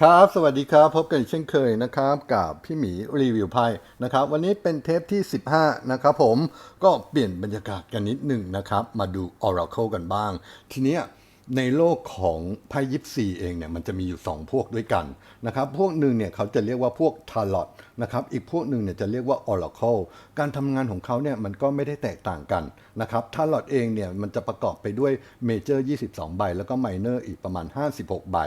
ครับ สวัสดีครับ พบกันอีกเช่นเคยนะครับกับพี่หมีรีวิวไพ่นะครับ วันนี้เป็นเทปที่ 15 นะครับผมก็เปลี่ยนบรรยากาศกันนิดหนึ่งนะครับ มาดู Oracle กันบ้าง ทีเนี้ย ในโลกของไพ่ยิปซีเองเนี่ยมันจะมีอยู่ 2 พวกด้วยกันนะครับพวกหนึ่งเนี่ยเขาจะเรียกว่าพวก Tarot นะครับอีกพวกหนึ่งเนี่ยจะเรียกว่า Oracle การทำงานของเขาเนี่ยมันก็ไม่ได้แตกต่างกันนะครับ Tarot เองเนี่ยมันจะประกอบไปด้วยเมเจอร์22 ใบ แล้วก็ไมเนอร์อีกประมาณ 56 ใบ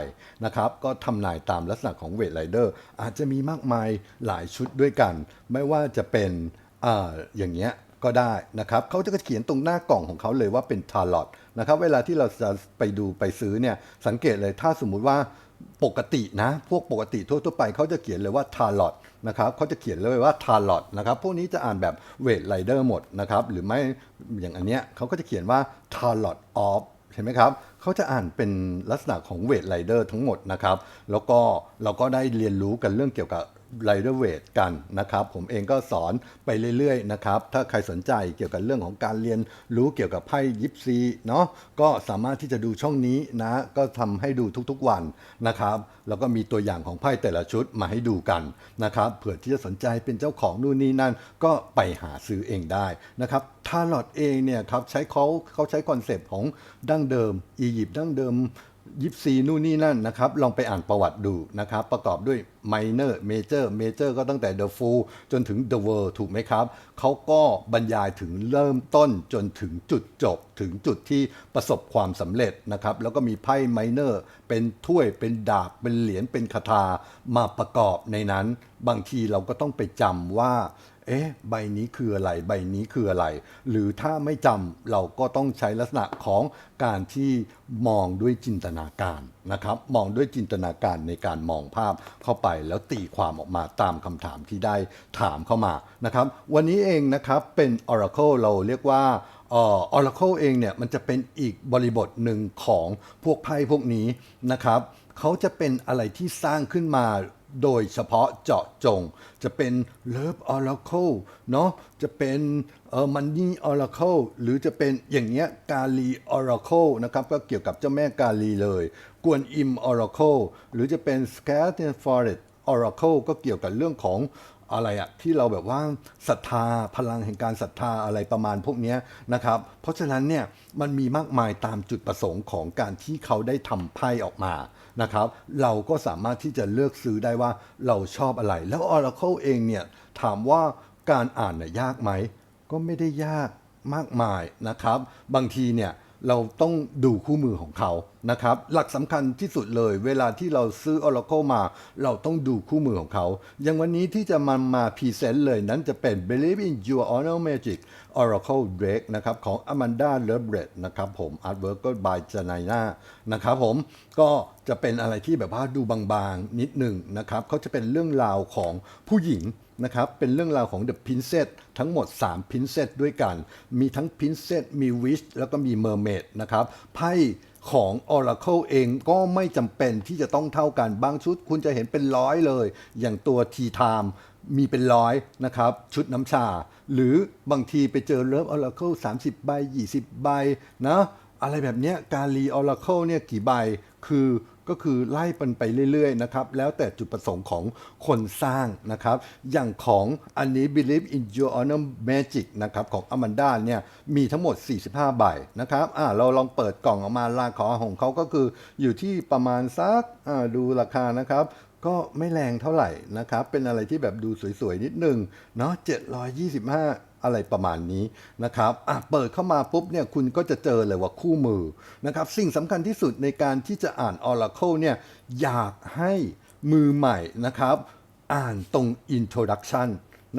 นะครับก็ทำนายตามลักษณะของเวทไรเดอร์อาจจะมีมากมายหลายชุดด้วยกัน ไม่ว่าจะเป็นอ่าอย่างเงี้ย ก็ได้นะครับเขาจะเขียนตรงหน้ากล่องของเขาเลยว่าเป็นทาร์ลอตนะครับเวลาที่เราจะไปดูไปซื้อเนี่ยสังเกตเลยถ้าสมมุติว่าปกตินะ พวกปกติทั่วๆไปเขาจะเขียนเลยว่าทาร์ลอตนะครับเขาจะเขียนเลยว่าทาร์ลอตนะครับพวกนี้จะอ่านแบบเวทไรเดอร์หมดนะครับหรือไม่อย่างอันเนี้ยเขาก็จะเขียนว่าทาร์ลอตออฟเห็นไหมครับเขาจะอ่านเป็นลักษณะของเวทไรเดอร์ทั้งหมดนะครับแล้วก็เราก็ได้เรียนรู้กันเรื่องเกี่ยวกับ ไรเดอร์เวทกันนะครับ ผมเองก็สอนไปเรื่อยๆนะครับ ถ้าใครสนใจเกี่ยวกับเรื่องของการเรียนรู้เกี่ยวกับไพ่ยิปซีเนาะก็สามารถที่จะดูช่องนี้นะ ก็ทำให้ดูทุกๆวันนะครับ แล้วก็มีตัวอย่างของไพ่แต่ละชุดมาให้ดูกันนะครับเผื่อที่จะสนใจเป็นเจ้าของนู่นนี่นั่นก็ไปหาซื้อเองได้นะครับทาร์ลอตเองเนี่ยครับใช้เขาเขาใช้คอนเซปต์ของดั้งเดิมอียิปต์ดั้งเดิม ยิปซีนู่นนี่นั่นนะครับ ลองไปอ่านประวัติดูนะครับ ประกอบด้วยไมเนอร์เมเจอร์เมเจอร์ก็ตั้งแต่ The Fool จนถึง The World ถูกไหมครับ เขาก็บรรยายถึงเริ่มต้นจนถึงจุดจบ ถึงจุดที่ประสบความสำเร็จนะครับ แล้วก็มีไพ่ไมเนอร์เป็นถ้วยเป็นดาบ เป็นเหรียญเป็นคาถามาประกอบในนั้น บางทีเราก็ต้องไปจำว่า เอ๊ะ ใบนี้คืออะไร ใบนี้คืออะไร หรือถ้าไม่จำเราก็ต้องใช้ลักษณะของการที่มองด้วยจินตนาการนะครับ มองด้วยจินตนาการในการมองภาพเข้าไปแล้วตีความออกมาตามคำถามที่ได้ถามเข้ามานะครับ วันนี้เองนะครับเป็น Oracle เราเรียกว่าออ Oracle เองเนี่ยมันจะเป็นอีกบริบทหนึ่งของพวกไพ่พวกนี้นะครับเขาจะเป็นอะไรที่สร้างขึ้นมา โดยเฉพาะเจาะจง จะเป็น Love Oracle เนาะจะเป็นเออ Money Oracle หรือจะเป็นอย่างเงี้ยกาลี Oracle นะครับ ก็เกี่ยวกับเจ้าแม่กาลีเลย กวนอิม Oracle หรือจะเป็น s c a r t and Forest Oracle ก็เกี่ยวกับเรื่องของ อะไรอะที่เราแบบว่าศรัทธาพลังแห่งการศรัทธาอะไรประมาณพวกนี้นะครับ เพราะฉะนั้นเนี่ยมันมีมากมายตามจุดประสงค์ของการที่เขาได้ทำไพ่ออกมานะครับ เราก็สามารถที่จะเลือกซื้อได้ว่าเราชอบอะไร แล้ว Oracle เองเนี่ยถามว่าการอ่านน่ะยากไหม ก็ไม่ได้ยากมากมายนะครับ บางทีเนี่ย เราต้องดูคู่มือของเขานะครับ หลักสำคัญที่สุดเลย เวลาที่เราซื้อ Oracle มา เราต้องดูคู่มือของเขา อย่างวันนี้ที่จะมามาพรีเซนต์เลยนั้นจะเป็น Believe in Your o n o r Magic Oracle Drake นะครับ ของ Amanda l e b r e t นะครับผม Artwork ก็ by j a n a i n a นะครับผมก็จะเป็นอะไรที่แบบว่าดูบางๆ นิดหนึ่งนะครับเขาจะเป็นเรื่องราวของผู้หญิง นะครับเป็นเรื่องราวของ The Princess ทั้งหมด 3 Princess ด้วยกัน มีทั้ง Princess มี Wish แล้วก็มี Mermaid นะครับไพ่ของ Oracle เองก็ไม่จำเป็นที่จะต้องเท่ากันบางชุดคุณจะเห็นเป็นร้อยเลย อย่างตัว T Time มีเป็นร้อยนะครับ ชุดน้ำชา หรือบางทีไปเจอ Love Oracle 30ใบ20ใบนะ อะไรแบบนี้การรี Oracle เนี่ยกี่ใบคือก็คือไล่มันไปเรื่อยๆนะครับแล้วแต่จุดประสงค์ของคนสร้างนะครับอย่างของอันนี้ Believe in Your Honor Magic นะครับของ Amanda เนี่ยมีทั้งหมด 45 ใบนะครับอ่าเราลองเปิดกล่องออกมาราคาของเขาก็คืออยู่ที่ประมาณสักอ่าดูราคานะครับก็ไม่แรงเท่าไหร่นะครับ เป็นอะไรที่แบบดูสวยๆนิดนึงเนาะ725 อะไรประมาณนี้นะครับอะเปิดเข้ามาปุ๊บเนี่ยคุณก็จะเจอเลยว่าคู่มือนะครับสิ่งสำคัญที่สุดในการที่จะอ่าน Oracle เนี่ยอยากให้มือใหม่นะครับอ่านตรง Introduction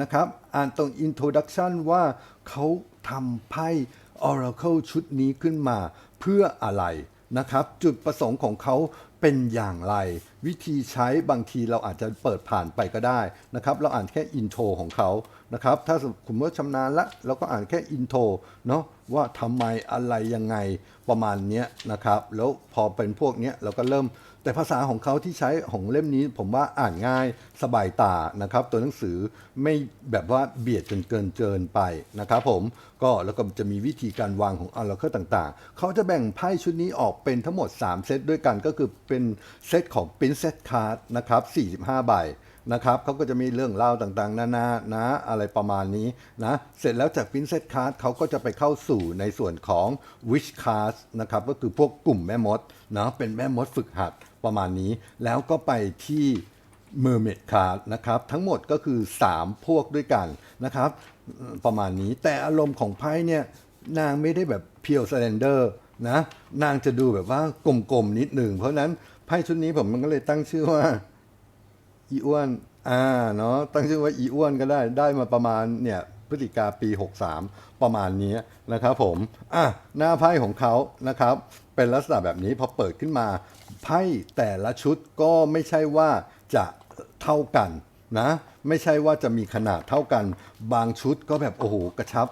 นะครับอ่านตรง Introduction ว่าเขาทำไพ่ Oracle ชุดนี้ขึ้นมาเพื่ออะไร นะครับ จุดประสงค์ของเขาเป็นอย่างไร วิธีใช้บางทีเราอาจจะเปิดผ่านไปก็ได้นะครับ เราอ่านแค่อินโทรของเขานะครับ ถ้าสมมติว่าชำนาญละเราก็อ่านแค่อินโทรเนาะ ว่าทำไมอะไรยังไงประมาณนี้นะครับ แล้วพอเป็นพวกนี้เราก็เริ่มแต่ภาษาของเขาที่ใช้ของเล่มนี้ผมว่าอ่านง่ายสบายตานะครับ ตัวหนังสือไม่แบบว่าเบียดจนเกินเกินไปนะครับผมก็แล้วก็จะมีวิธีการวางของอัลเคอร์ต่างๆ เขาจะแบ่งไพ่ชุดนี้ออกเป็นทั้งหมด 3 เซตด้วยกันก็คือเป็นเซตของ Princess Card นะครับ45 ใบ นะครับเขาก็จะมีเรื่องเล่าต่างๆ นานานะอะไรประมาณนี้นะเสร็จแล้วจาก Princess Card เขาก็จะไปเข้าสู่ในส่วนของ Wish Card นะครับก็คือพวกกลุ่มแม่มดนะเป็นแม่มดฝึกหัดประมาณนี้ แล้วก็ไปที่ Mermaid Card นะครับทั้งหมดก็คือ 3 พวกด้วยกันนะครับประมาณนี้แต่อารมณ์ของไพ่เนี่ยนางไม่ได้แบบเพียวส l ลนเดอร์นะนางจะดูแบบว่ากลมๆนิดหนึ่งเพราะนั้นไพ่ชุดนี้ผมมันก็เลยตั้งชื่อว่า อีอ้วน อ่า เนาะ ตั้งชื่อว่าอีอ้วนก็ได้ ได้มาประมาณเนี่ย พฤศจิกาปี 63 ประมาณนี้นะครับผม อะ หน้าไพ่ของเขานะครับ เป็นลักษณะแบบนี้พอเปิดขึ้นมา ไพ่แต่ละชุดก็ไม่ใช่ว่าจะเท่ากันนะ ไม่ใช่ว่าจะมีขนาดเท่ากัน บางชุดก็แบบโอ้โหกระชับ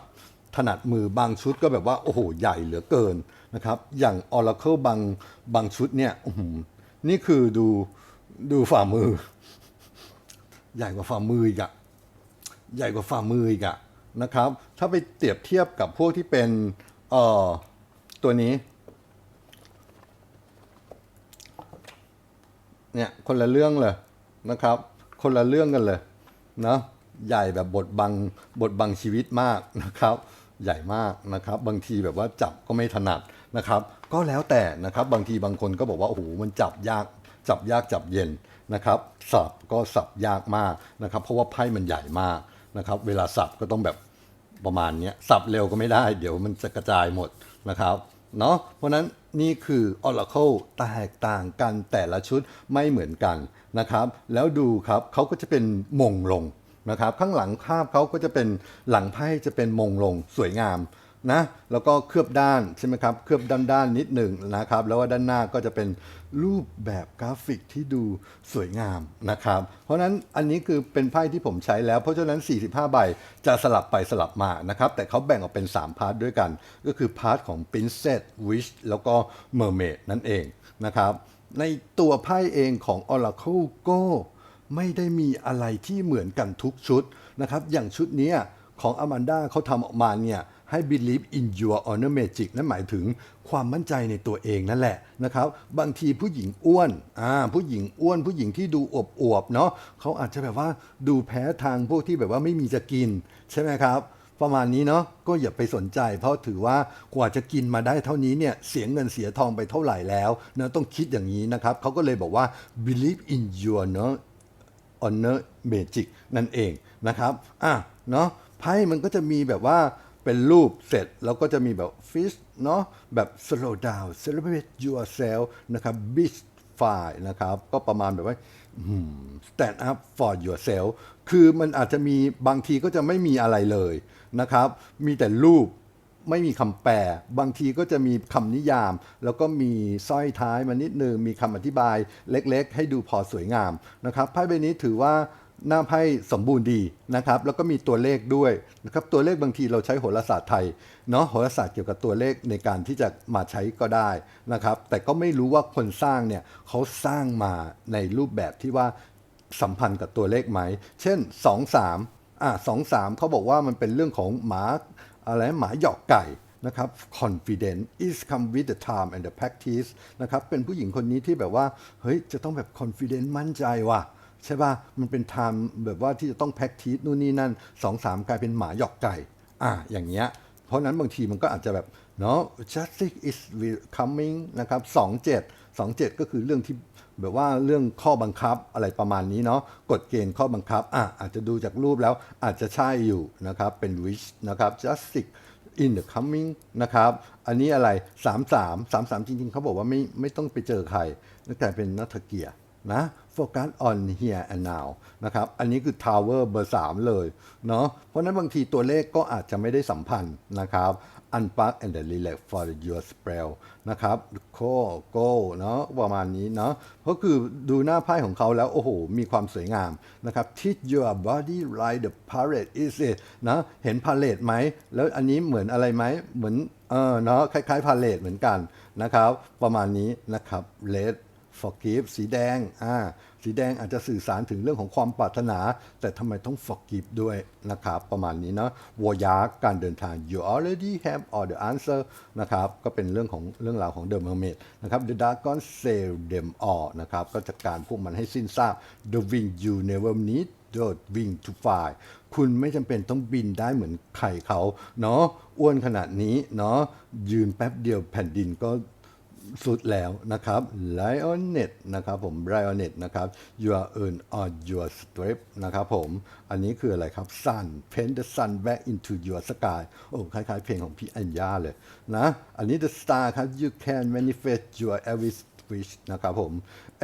ถนัดมือบางชุดก็แบบว่าโอ้โหใหญ่เหลือเกินนะครับ อย่าง Oracle บางบางชุดเนี่ยนี่คือดูดูฝ่ามือ ใหญ่กว่าฝ่ามืออีกอะใหญ่กว่าฝ่ามืออีกอะนะครับ ถ้าไปเปรียบเทียบกับพวกที่เป็นเอ่อตัวนี้ เนี่ยคนละเรื่องเลยนะครับ คนละเรื่องกันเลยนะใหญ่แบบบทบังบทบังชีวิตมากนะครับ ใหญ่มากนะครับ บางทีแบบว่าจับก็ไม่ถนัดนะครับ ก็แล้วแต่นะครับ บางทีบางคนก็บอกว่าโอ้โหมันจับยาก จับยากจับเย็นนะครับสับก็สับยากมากนะครับ เพราะว่าไพ่มันใหญ่มากนะครับ เวลาสับก็ต้องแบบประมาณนี้สับเร็วก็ไม่ได้ เดี๋ยวมันจะกระจายหมดนะครับเนาะเพราะฉะนั้นนี่คือ Oracle แตกต่างกันแต่ละชุดไม่เหมือนกันนะครับ แล้วดูครับเขาก็จะเป็นมงลงนะครับ ข้างหลังภาพเขาก็จะเป็นหลังไพ่จะเป็นมงลงสวยงาม นะแล้วก็เคลือบด้านใช่ไหมครับเคลือบด้านด้านนิดหนึ่งนะครับ แล้วว่าด้านหน้าก็จะเป็นรูปแบบกราฟิกที่ดูสวยงามนะครับ เพราะนั้นอันนี้คือเป็นไพ่ที่ผมใช้แล้ว เพราะฉะนั้น 45 ใบจะสลับไปสลับมานะครับ แต่เขาแบ่งออกเป็น 3 พาร์ทด้วยกัน ก็คือพาร์ทของ Princess Wish แล้วก็ Mermaid นั่นเองนะครับ ในตัวไพ่เองของ Oracle ก็ไม่ได้มีอะไรที่เหมือนกันทุกชุดนะครับ อย่างชุดนี้ของอ m มนดาเขาทำออกมาเนี่ย ให้ believe in your honor magic นั่นหมายถึงความมั่นใจในตัวเองนั่นแหละนะครับ บางทีผู้หญิงอ้วนอ่าผู้หญิงอ้วนผู้หญิงที่ดูอวบอวบๆเนาะเขาอาจจะแบบว่าดูแพ้ทางพวกที่แบบว่าไม่มีจะกิน ใช่ไหมครับ ประมาณนี้เนาะก็อย่าไปสนใจ เพราะถือว่ากว่าจะกินมาได้เท่านี้เนี่ยเสียเงินเสียทองไปเท่าไหร่แล้วนะต้องคิดอย่างนี้นะครับเขาก็เลยบอกว่า believe in your เนาะ honor magic นั่นเองนะครับอะเนาะไพ่มันก็จะมีแบบว่า เป็นรูปเสร็จแล้วก็จะมีแบบ fish เนาะแบบ slow down celebrate yourself นะครับ beach fire นะครับ ก็ประมาณแบบว่า stand up for yourself คือมันอาจจะมีบางทีก็จะไม่มีอะไรเลยนะครับ มีแต่รูปไม่มีคำแปล บางทีก็จะมีคำนิยาม แล้วก็มีสร้อยท้ายมานิดนึง มีคำอธิบายเล็กๆ ให้ดูพอสวยงามนะครับไพ่ใบนี้ถือว่า หน้าไพ่สมบูรณ์ดีนะครับ แล้วก็มีตัวเลขด้วยนะครับ ตัวเลขบางทีเราใช้โหราศาสตร์ไทยเนาะโหราศาสตร์เกี่ยวกับตัวเลขในการที่จะมาใช้ก็ได้นะครับ แต่ก็ไม่รู้ว่าคนสร้างเนี่ยเขาสร้างมาในรูปแบบที่ว่าสัมพันธ์กับตัวเลขไหม เช่น 2 3อะ2 3เขาบอกว่ามันเป็นเรื่องของหมาอะไรหมาหยอกไก่นะครับ confident is come with the time and the practice นะครับ เป็นผู้หญิงคนนี้ที่แบบว่า เฮ้ย จะต้องแบบ confident มั่นใจว่ะ ใช่ป่ะ มันเป็น time แบบว่าที่จะต้อง practice นู่นนี่นั่นสองสามกลายเป็นหมาหยอกไก่ อะอย่างเงี้ย เพราะนั้นบางทีมันก็อาจจะแบบเนาะ justice is coming นะครับสองเจ็ดสองเจ็ดก็คือเรื่องที่แบบว่าเรื่องข้อบังคับอะไรประมาณนี้เนาะกฎเกณฑ์ข้อบังคับอะอาจจะดูจากรูปแล้วอาจจะใช่อยู่นะครับ เป็น wish นะครับ justice in the coming นะครับ อันนี้อะไร 3 3 3 3 จริงๆ เขาบอกว่าไม่ไม่ต้องไปเจอใครนั่นกลายเป็นนัทเกียรติ นะโฟกัส on here and now นะครับ อันนี้คือ tower เบอร์ 3 เลยเนาะเพราะนั้นบางทีตัวเลขก็อาจจะไม่ได้สัมพันธ์นะครับ unpack and then relax for your spell นะครับ go go เนาะประมาณนี้เนาะก็คือดูหน้าไพ่ของเขาแล้วโอ้โห มีความสวยงามนะครับ teach your body like the parrot is it นะเห็นพาเลตไหม แล้วอันนี้เหมือนอะไรไหม เหมือนเออเนาะคล้ายๆพาเลตเหมือนกันนะครับ ประมาณนี้นะครับ red forgive สีแดงอ่าสีแดงอาจจะสื่อสารถึงเรื่องของความปรารถนา แต่ทำไมต้อง forgive ด้วยนะครับ ประมาณนี้เนาะวอยาการเดินทาง you already have all the answer นะครับ ก็เป็นเรื่องของเรื่องราวของ the mermaid นะครับ the dragon sail them all นะครับ ก็จัดการพวกมันให้สิ้นซาก the wing you never need the wing to fly คุณไม่จำเป็นต้องบินได้เหมือนไข่เขาเนาะอ้วนขนาดนี้เนาะยืนแป๊บเดียวแผ่นดินก็ สุดแล้วนะครับ Lionet นะครับผม Lionet นะครับ Your earn on your strip นะครับผม อันนี้คืออะไรครับ Sun paint the sun back into your sky โอ้คล้ายๆเพลงของพี่อัญญาเลยนะ อันนี้ The Star ครับ You can manifest your every wish นะครับผม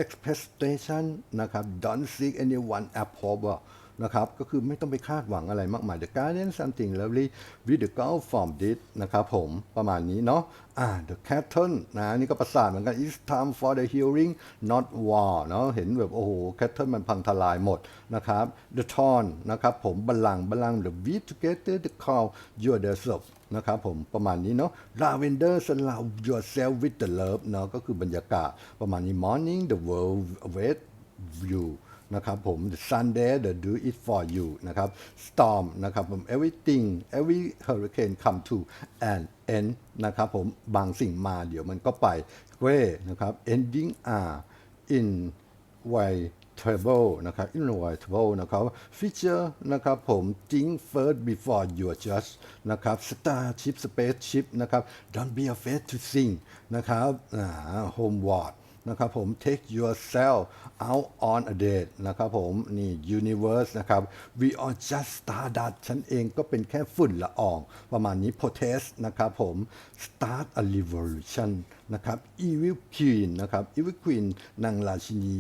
Expectation นะครับ Don't seek anyone approval นะครับก็คือไม่ต้องไปคาดหวังอะไรมากมาย The Guardian something lovely with the girl from this นะครับผมประมาณนี้เนาะอ่า The Cattle นะนี่ก็ประสานเหมือนกัน It's time for the healing not war เนาะเห็นแบบ โอ้โห Cattle มันพังทลายหมดนะครับ The Thorn นะครับผมบัลลังก์บัลลังก์ The We together the call you the self นะครับผมประมาณนี้เนาะ Lavender surround yourself with the love เนาะก็คือบรรยากาศประมาณนี้ Morning the world await you นะครับผม the Sunday the do it for you นะครับ storm นะครับผม everything every hurricane come to an end นะครับผมบางสิ่งมาเดี๋ยวมันก็ไป gray นะครับ ending are in way trouble นะครับ inevitable นะครับ feature นะครับผม think first before you judge นะครับ starship spaceship นะครับ don't be afraid to sing นะครับ homeward นะครับผม take yourself out on a date นะครับผมนี่ universe นะครับ we are just stardust ฉันเองก็เป็นแค่ฝุ่นละออง ประมาณนี้ protest นะครับผม start a revolution นะครับ evil queen นะครับ evil queen นางราชินี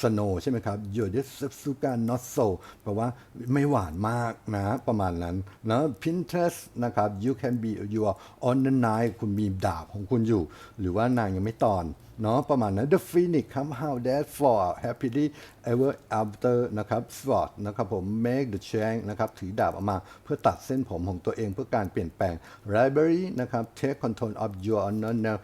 snow ใช่ไหมครับ you're the suka not so แปลว่าไม่หวานมากนะประมาณนั้นนะ Pinterest นะครับ you can be your on the night คุณมีดาบของคุณอยู่ หรือว่านางยังไม่ตอนเนาะประมาณนั้น The Phoenix ครับ How that for happily ever after นะครับ Sword นะครับผม Make the change นะครับถือดาบออกมาเพื่อตัดเส้นผมของตัวเองเพื่อการเปลี่ยนแปลง Library นะครับ Take control of your honor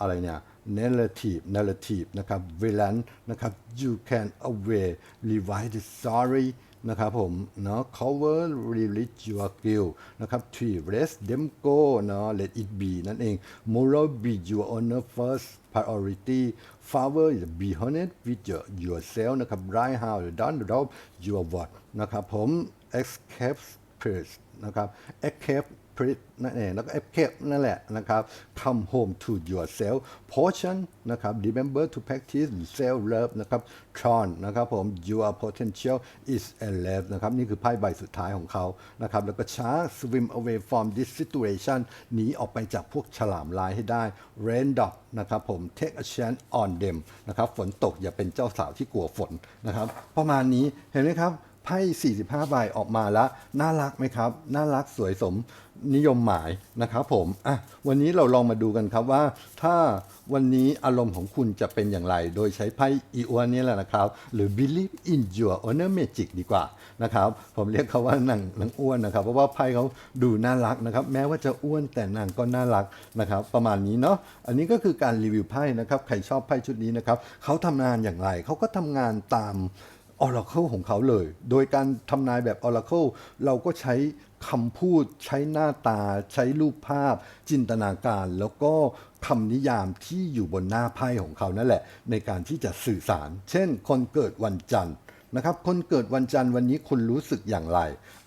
อะไรเนี่ย narrative narrative นะครับ villain นะครับ you can away rewrite the story นะครับผมเนาะ cover release your guilt นะครับ three rest them go เนาะ let it be นั่นเอง moral be your honor first priority flower is be honest with your yourself นะครับ right how done drop your word นะครับผม escape spirit นะครับ escape p r e t นั่นเองแล้วก็ escape นั่นแหละนะครับ come home to yourself portion นะครับ remember to practice self love นะครับ tron นะครับผม your potential is alive นะครับ นี่คือไพ่ใบสุดท้ายของเขานะครับ แล้วก็ shark swim away from this situation หนีออกไปจากพวกฉลามลายให้ได้ rain dog นะครับผม take a chance on them นะครับ ฝนตกอย่าเป็นเจ้าสาวที่กลัวฝนนะครับ ประมาณนี้เห็นไหมครับ ไพ่ 45 ใบออกมาแล้ว น่ารักไหมครับ น่ารักสวยสมนิยมหมายนะครับผมอะวันนี้เราลองมาดูกันครับว่า ถ้าวันนี้อารมณ์ของคุณจะเป็นอย่างไร โดยใช้ไพ่อีอวนนี่แหละนะครับ หรือ believe in your honor magic ดีกว่านะครับ ผมเรียกเขาว่านางนางอ้วนนะครับ เพราะว่าไพ่เขาดูน่ารักนะครับ แม้ว่าจะอ้วนแต่นางก็น่ารักนะครับ ประมาณนี้เนาะอันนี้ก็คือการรีวิวไพ่นะครับ ใครชอบไพ่ชุดนี้นะครับเขาทำงานอย่างไรเขาก็ทำงานตาม Oracle ของเขาเลย โดยการทำนายแบบ Oracle เราก็ใช้คำพูด ใช้หน้าตา ใช้รูปภาพ จินตนาการ แล้วก็คำนิยามที่อยู่บนหน้าไพ่ของเขานั่นแหละ ในการที่จะสื่อสาร เช่น คนเกิดวันจันทร์นะครับ คนเกิดวันจันทร์วันนี้คุณรู้สึกอย่างไร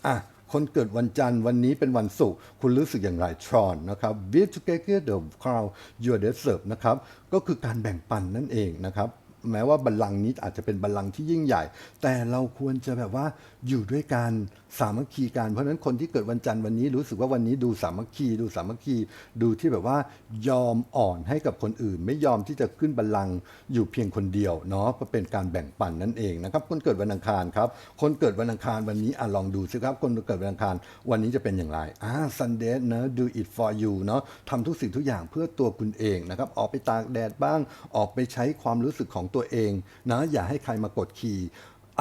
อะคนเกิดวันจันทร์วันนี้เป็นวันศุกร์คุณรู้สึกอย่างไรทรอนนะครับ b e together the crown your deserve นะครับ ก็คือการแบ่งปันนั่นเองนะครับ แม้ว่าบัลลังก์นี้อาจจะเป็นบัลลังก์ที่ยิ่งใหญ่ แต่เราควรจะแบบว่าอยู่ด้วยกันสามัคคีกันเพราะฉะนั้นคนที่เกิดวันจันทร์วันนี้รู้สึกว่าวันนี้ดูสามัคคี ดูสามัคคี ดูที่แบบว่ายอมอ่อนให้กับคนอื่น ไม่ยอมที่จะขึ้นบัลลังก์อยู่เพียงคนเดียวเนาะก็เป็นการแบ่งปันนั่นเองนะครับ คนเกิดวันอังคารครับ คนเกิดวันอังคารวันนี้อะลองดูสิครับ คนเกิดวันอังคารวันนี้จะเป็นอย่างไรอ่า Sunday นะ do it for you เนาะทำทุกสิ่งทุกอย่างเพื่อตัวคุณเองนะครับออกไปตากแดดบ้างออกไปใช้ความรู้สึกของตัวเองนะอย่าให้ใครมากดขี่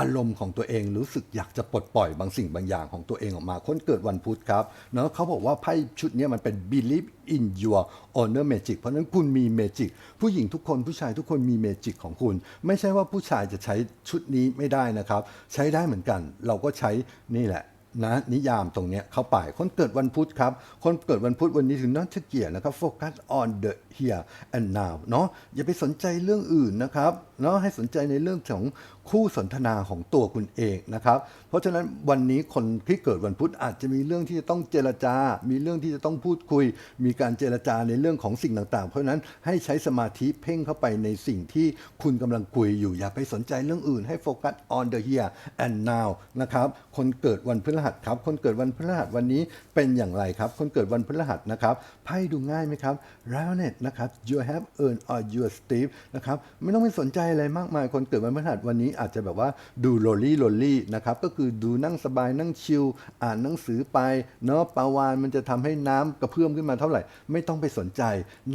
อารมณ์ของตัวเองรู้สึกอยากจะปลดปล่อยบางสิ่งบางอย่างของตัวเองออกมา คนเกิดวันพุธครับเนาะเขาบอกว่าไพ่ชุดนี้มันเป็น believe in your honor magic เพราะฉะนั้นคุณมี magic ผู้หญิงทุกคนผู้ชายทุกคนมี magic ของคุณ ไม่ใช่ว่าผู้ชายจะใช้ชุดนี้ไม่ได้นะครับ ใช้ได้เหมือนกัน เราก็ใช้นี่แหละ นะนิยามตรงนี้เข้าไป คนเกิดวันพุธครับ คนเกิดวันพุธวันนี้ถึงน่าจะเกียรนะครับโฟกัส on the here and now เนาะอย่าไปสนใจเรื่องอื่นนะครับเนาะให้สนใจในเรื่องของคู่สนทนาของตัวคุณเองนะครับ เพราะฉะนั้นวันนี้คนที่เกิดวันพุธอาจจะมีเรื่องที่จะต้องเจรจา มีเรื่องที่จะต้องพูดคุย มีการเจรจาในเรื่องของสิ่งต่างๆ เพราะฉะนั้นให้ใช้สมาธิเพ่งเข้าไปในสิ่งที่คุณกำลังคุยอยู่อย่าไปสนใจเรื่องอื่น ให้โฟกัส on the here and now นะครับคนเกิดวันพฤหัสครับ คนเกิดวันพฤหัสวันนี้เป็นอย่างไรครับ คนเกิดวันพฤหัสนะครับไพ่ดูง่ายไหมครับ r o u n d e d นะครับ you have earned or you are Steve นะครับไม่ต้องไปสนใจอะไรมากมาย คนเกิดวันพฤหัสวันนี้อาจจะแบบว่าดูโรลลี่โรลลี่นะครับก็คือดูนั่งสบายนั่งชิลอ่านหนังสือไปเนาะปาวานมันจะทำให้น้ำกระเพื่อมขึ้นมาเท่าไหร่ ไม่ต้องไปสนใจ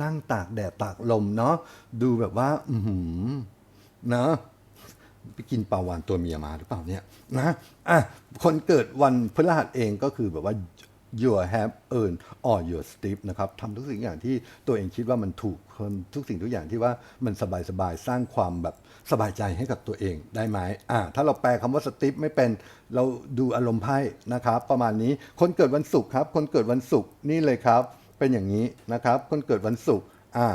นั่งตากแดดตากลมเนาะดูแบบว่า อือหือเนาะ ไปกินปลาวานตัวเมียมาหรือเปล่าเนี่ยนะอะคนเกิดวันพฤหัสเองก็คือแบบว่า you have earn or your steve นะครับทำทุกสิ่งอย่างที่ตัวเองคิดว่ามันถูกคนทุกสิ่งทุกอย่างที่ว่ามันสบายสบายๆสร้างความแบบสบายใจให้กับตัวเองได้ไหมอะถ้าเราแปลคำว่า steve ไม่เป็นเราดูอารมณ์ไพ่นะครับ ประมาณนี้คนเกิดวันศุกร์ครับ คนเกิดวันศุกร์นี่เลยครับ เป็นอย่างนี้นะครับ คนเกิดวันศุกร์อ่า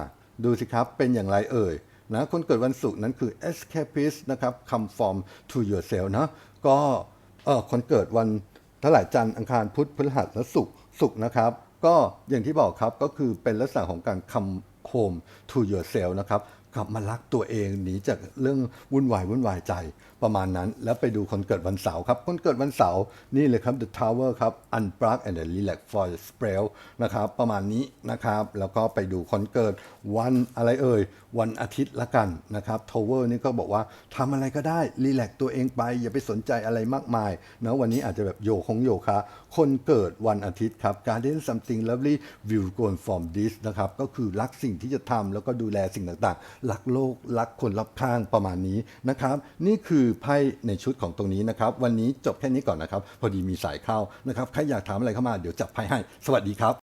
ดูสิครับเป็นอย่างไรเอ่ย นะคนเกิดวันศุกร์นั้นคือ escapist นะครับ come from to yourself นะก็เออคนเกิดวันถ้าไหร่จันทร์อังคารพุธพฤหัสและศุกร์ศุกร์นะครับ ก็อย่างที่บอกครับก็คือเป็นลักษณะของการ come home to yourself นะครับกลับมารักตัวเองหนีจากเรื่องวุ่นวายวุ่นวายใจ ประมาณนั้น แล้วไปดูคนเกิดวันเสาร์ครับ คนเกิดวันเสาร์นี่เลยครับ The Tower ครับ Unplug and Relax for the Spell นะครับ ประมาณนี้นะครับ แล้วก็ไปดูคนเกิดวันอะไรเอ่ย วันอาทิตย์ละกันนะครับ Tower นี่ก็บอกว่าทำอะไรก็ได้ รีแลกตัวเองไป อย่าไปสนใจอะไรมากมายนะวันนี้อาจจะแบบโยคงโยคะ คนเกิดวันอาทิตย์ครับ Garden something lovely will go from this นะครับ ก็คือรักสิ่งที่จะทำแล้วก็ดูแลสิ่งต่างๆ รักโลก รักคนรอบข้างประมาณนี้นะครับ นี่คือคือไพ่ในชุดของตรงนี้นะครับ วันนี้จบแค่นี้ก่อนนะครับ พอดีมีสายเข้านะครับ ใครอยากถามอะไรเข้ามาเดี๋ยวจับไพ่ให้ สวัสดีครับ